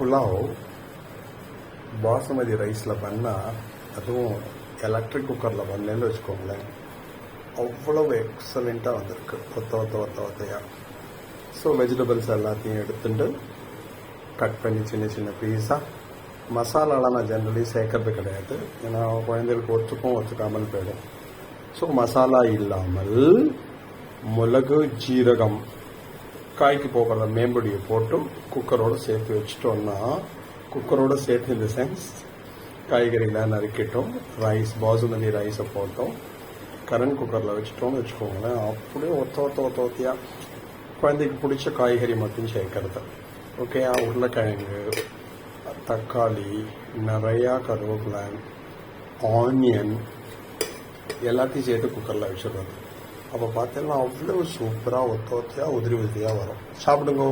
புலாவ் பாசுமதி ரைஸில் பண்ணால் அதுவும் எலக்ட்ரிக் குக்கரில் பண்ணேன்னு வச்சுக்கோங்களேன். அவ்வளவு எக்ஸலண்ட்டாக வந்திருக்கு. ஒத்த ஒத்த ஒத்த ஒத்தையாக ஸோ வெஜிடபிள்ஸ் எல்லாத்தையும் எடுத்துட்டு கட் பண்ணி சின்ன சின்ன பீஸாக மசாலாலாம் நான் ஜென்ரலி சேர்க்கறது கிடையாது. ஏன்னா குழந்தைகளுக்கு ஒத்துக்கும் ஒத்துக்காமல் போயிடும். ஸோ மசாலா இல்லாமல் மிளகு ஜீரகம் காய்க்கு போகிற மேம்படியை போட்டு குக்கரோட சேர்த்து வச்சிட்டோம்னா குக்கரோட சேர்த்து இந்த சென்ஸ் காய்கறிலாம் நறுக்கிட்டோம் ரைஸ் பாசுமதி ரைஸை போட்டோம். கரண்ட் குக்கரில் வச்சுட்டோம்னு வச்சுக்கோங்களேன் அப்படியே ஒத்த ஒத்த ஒத்த ஒத்தையாக குழந்தைக்கு பிடிச்ச காய்கறி மட்டும் சேர்க்கறது. ஓகே உருளைக்கிழங்கு தக்காளி நிறையா கருவேப்பிலை ஆனியன் எல்லாத்தையும் சேர்த்து குக்கரில் வச்சிடுறது. அப்போ பார்த்தீங்கன்னா அவ்வளோ சூப்பராக ஒத்த ஒத்தையாக உதிரி உதிரியாக வரும். சாப்பிடுங்க.